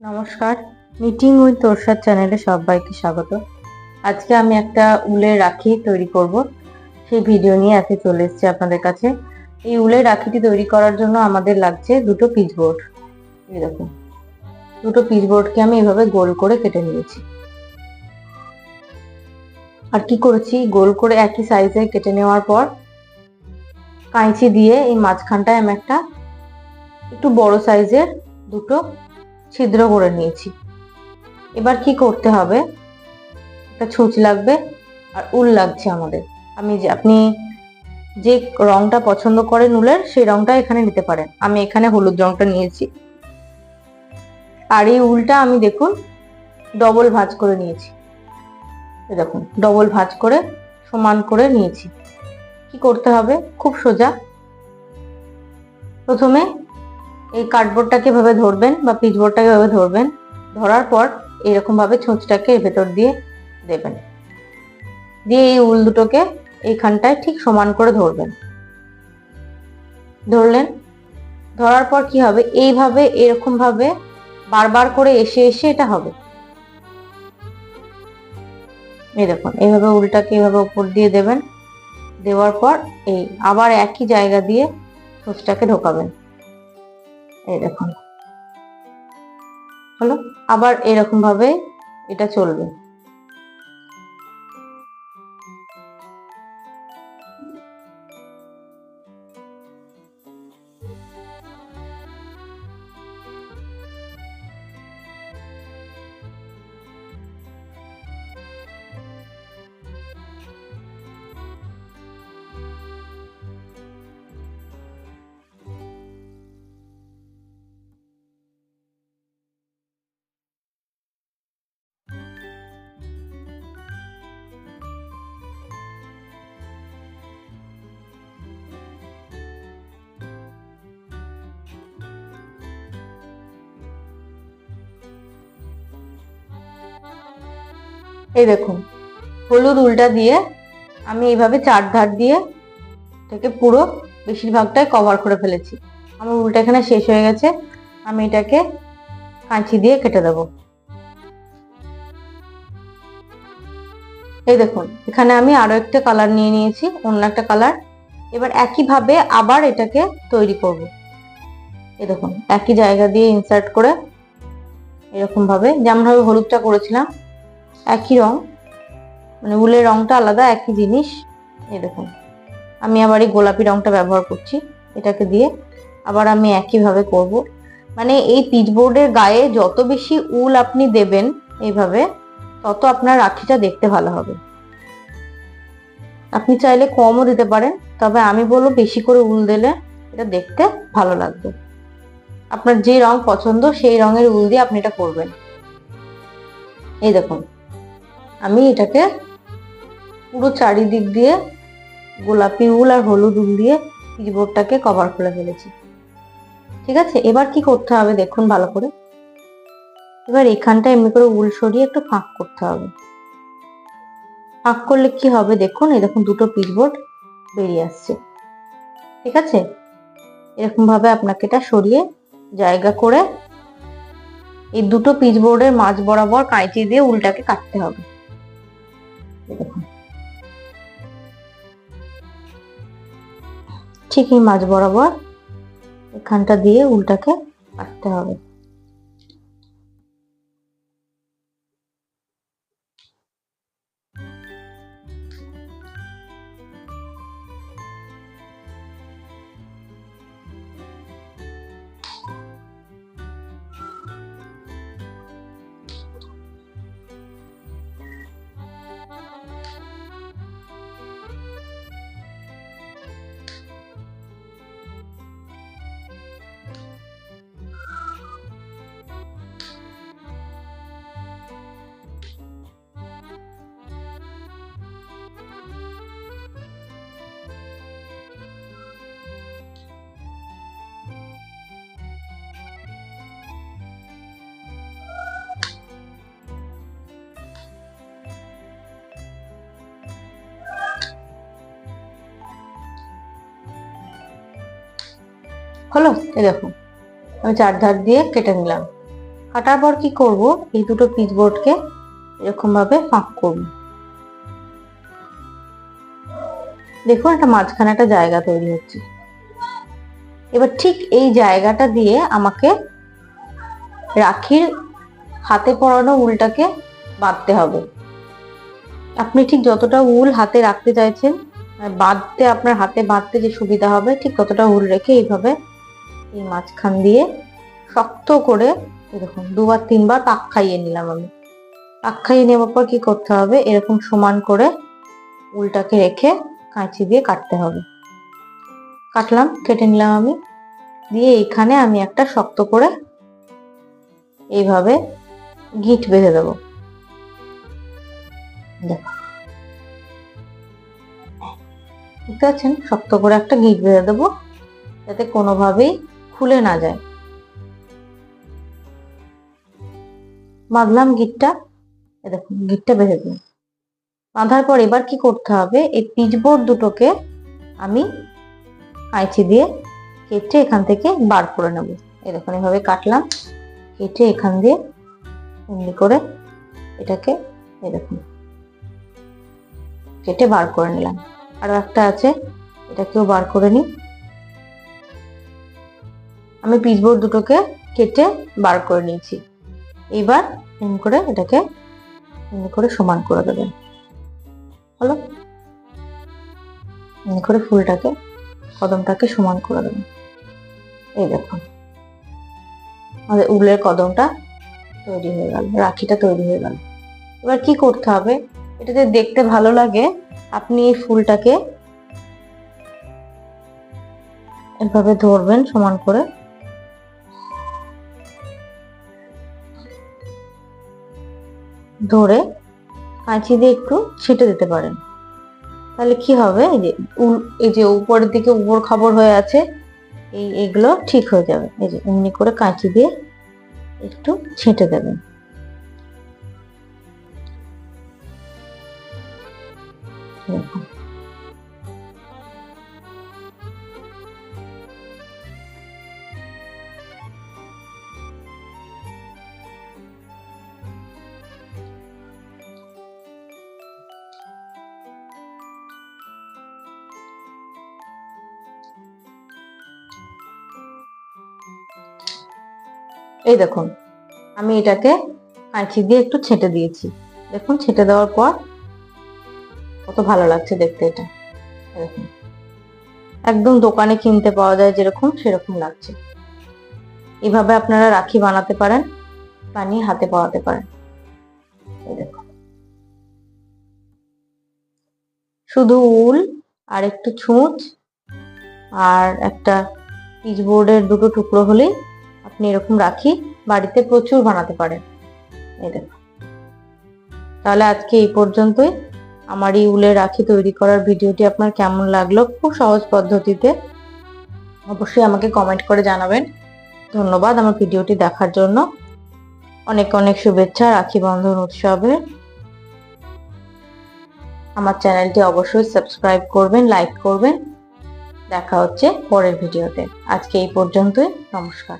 নমস্কার। Meeting with তোরসাদ চ্যানেলে সবাইকে স্বাগত। আজকে আমি একটা উলের রাখি তৈরি করব। সেই ভিডিও নিয়ে আজকে চলে এসেছি আপনাদের কাছে। এই উলের রাখিটি তৈরি করার জন্য আমাদের লাগছে দুটো পিচবোর্ড এরকম দুটো পিচবোর্ডকে আমি এভাবে গোল করে কেটে নিয়েছি। আর কি করেছি? গোল করে একই সাইজে কেটে নেওয়ার পর কাঁচি দিয়ে এই মাঝখানটায় আমি একটা একটু বড় সাইজের দুটো ছিদ্র করে নিয়েছি। এবার কি করতে হবে? একটা ছুঁচ লাগবে আর উল লাগছে আমাদের। আমি যে, আপনি যে রংটা পছন্দ করেন উলের, সেই রংটা এখানে নিতে পারেন। আমি এখানে হলুদ রংটা নিয়েছি। আর এই উলটা আমি দেখুন ডবল ভাঁজ করে নিয়েছি। দেখুন ডবল ভাঁজ করে সমান করে নিয়েছি। কি করতে হবে? খুব সোজা। প্রথমে এই কার্ডবোর্ডটাকে এভাবে ধরবেন বা পিচবোর্ডটাকে এভাবে ধরবেন? ধরার পর এরকম ভাবে ছুঁচটাকে ভেতর দিয়ে দেবেন। দিয়ে এই উল দুটোকে এইখানটায় ঠিক সমান করে ধরবেন। ধরলেন? ধরার পর কি হবে? এইভাবে এরকম ভাবে বারবার করে এসে এসে এটা হবে। এই দেখুন, এইভাবে উলটাকে এইভাবে উপর দিয়ে দেবেন। দেওয়ার পর এই আবার একই জায়গা দিয়ে ছুঁচটাকে ঢোকাবেন। দেখুন হলো? আবার এরকম ভাবে এটা চলবে। এই দেখুন, হলুদ উল্টা দিয়ে আমি এইভাবে চার ধার দিয়ে এটাকে পুরো বেশিরভাগটাই কভার করে ফেলেছি। আমার উল্টা এখানে শেষ হয়ে গেছে, আমি এটাকে কাঁচি দিয়ে কেটে দেবো। এই দেখুন, এখানে আমি আরও একটা কালার নিয়ে নিয়েছি, অন্য একটা কালার এবার একইভাবে আবার এটাকে তৈরি করব। এই দেখুন, একই জায়গা দিয়ে ইনসার্ট করে এরকমভাবে, যেমনভাবে হলুদটা করেছিলাম একই রং মানে উলের রংটা আলাদা, একই জিনিস। এই দেখুন, আমি আবার এই গোলাপি রংটা ব্যবহার করছি, এটাকে দিয়ে আবার আমি একইভাবে করব। মানে এই পিচবোর্ডের গায়ে যত বেশি উল আপনি দেবেন এইভাবে, তত আপনার রাখিটা দেখতে ভালো হবে। আপনি চাইলে কমও দিতে পারেন, তবে আমি বলব বেশি করে উল দিলে এটা দেখতে ভালো লাগবে। আপনার যে রং পছন্দ, সেই রঙের উল দিয়ে আপনি এটা করবেন। এই দেখুন আমি এটাকে পুরো চারিদিক দিয়ে গোলাপি উল আর হলুদ উল দিয়ে পিচবোর্ডটাকে কভার করে ফেলেছি। ঠিক আছে? এবার কি করতে হবে দেখুন ভালো করে। এবার এখানটা এমনি করে উল সরিয়ে একটু ফাঁক করতে হবে। ফাঁক করলে কি হবে দেখুন? এই দেখুন দুটো পিচবোর্ড বেরিয়ে আসছে। ঠিক আছে? এরকম ভাবে আপনাকে এটা সরিয়ে জায়গা করে এই দুটো পিচবোর্ডের মাঝ বরাবর কাঁচি দিয়ে উলটাকে কাটতে হবে। ঠিক এই মাঝ বরাবর। এখানটা দিয়ে উল্টাকে কাটতে হবে। হলো? এই দেখুন আমি চার ধার দিয়ে কেটে নিলাম। কাটার পর কি করব? এই দুটো পিচ বোর্ডকে এরকম ভাবে ফাঁক করব। দেখুন, একটা মাঝখানে একটা জায়গা তৈরি হচ্ছে। এবার ঠিক এই জায়গাটা দিয়ে আমাকে রাখির হাতে পরানো উলটাকে বাঁধতে হবে। আপনি ঠিক যতটা উল হাতে রাখতে চাইছেন মানে বাঁধতে, আপনার হাতে বাঁধতে যে সুবিধা হবে, ঠিক ততটা উল রেখে এইভাবে এই মাঝখান দিয়ে শক্ত করে এরকম দুবার, তিনবার পাক খাইয়ে নিলাম আমি। পাক খাইয়ে নেওয়ার পর কি করতে হবে? এরকম সমান করে উলটাকে রেখে কাঁচি দিয়ে কাটতে হবে। কাটলাম, কেটে নিলাম আমি। দিয়ে এইখানে আমি একটা শক্ত করে এইভাবে গিট বেঁধে দেবো। দেখো। বুঝতে শক্ত করে একটা গিট বেঁধে দেবো। যাতে কোনোভাবেই খুলে না যায়। বাঁধলাম গিটটা, এ দেখুন, গিটটা বেঁধে দিলাম বাঁধার পর এবার কি করতে হবে, এই পিচবোর্ড দুটোকে আমি কাঁচি দিয়ে কেটে এখান থেকে বার করে নেব। দেখুন, এভাবে কাটলাম, কেটে এখান দিয়ে এমনি করে এটাকে দেখুন, কেটে বার করে নিলাম। আরও একটা আছে, এটাকেও বার করে নিই। আমি পিচবোর্ড দুটোকে কেটে বার করে নিয়েছি। এইবার এমনি করে এটাকে এমনি করে সমান করে দেবেন হলো? এমনি করে ফুলটাকে, কদমটাকে সমান করে দেবেন এই দেখুন আমাদের উলের কদমটা তৈরি হয়ে গেল, রাখিটা তৈরি হয়ে গেল। এবার কি করতে হবে? এটাতে দেখতে ভালো লাগে, আপনি এই ফুলটাকে এভাবে ধরবেন সমান করে। ধরে কাঁচি দিয়ে একটু ছিটে দিতে পারেন। তাহলে কি হবে? এই যে এই যে উপরের দিকে উপর খাবার হয়ে আছে, এই, এগুলো ঠিক হয়ে যাবে। এই যে এমনি করে কাঁচি দিয়ে একটু ছিটে দেবেন। দেখুন এই দেখুন, আমি এটাকে কাঁচি দিয়ে একটু ছেঁটে দিয়েছি। দেখুন, ছেঁটে দেওয়ার পর কত ভালো লাগছে দেখতে এটা। একদম দোকানে কিনতে পাওয়া যায় যেরকম সেরকম লাগছে। এভাবে আপনারা রাখি বানাতে পারেন, বানিয়ে হাতে পাওয়াতে পারেন। শুধু উল আর একটু ছুঁচ আর একটা পিচবোর্ডের দুটো টুকরো হলেই আপনি এরকম রাখি, বাড়িতে প্রচুর বানাতে পারেন। এই দেখুন তাহলে আজকে এই পর্যন্তই। আমার এই উলের রাখি তৈরি করার ভিডিওটি আপনার কেমন লাগল, খুব সহজ পদ্ধতিতে অবশ্যই আমাকে কমেন্ট করে জানাবেন। ধন্যবাদ আমার ভিডিওটি দেখার জন্য। অনেক অনেক শুভেচ্ছা, রাখি বন্ধন উৎসবে। আমার চ্যানেলটি অবশ্যই সাবস্ক্রাইব করবেন, লাইক করবেন। দেখা হচ্ছে পরের ভিডিওতে। আজকে এই পর্যন্তই, নমস্কার।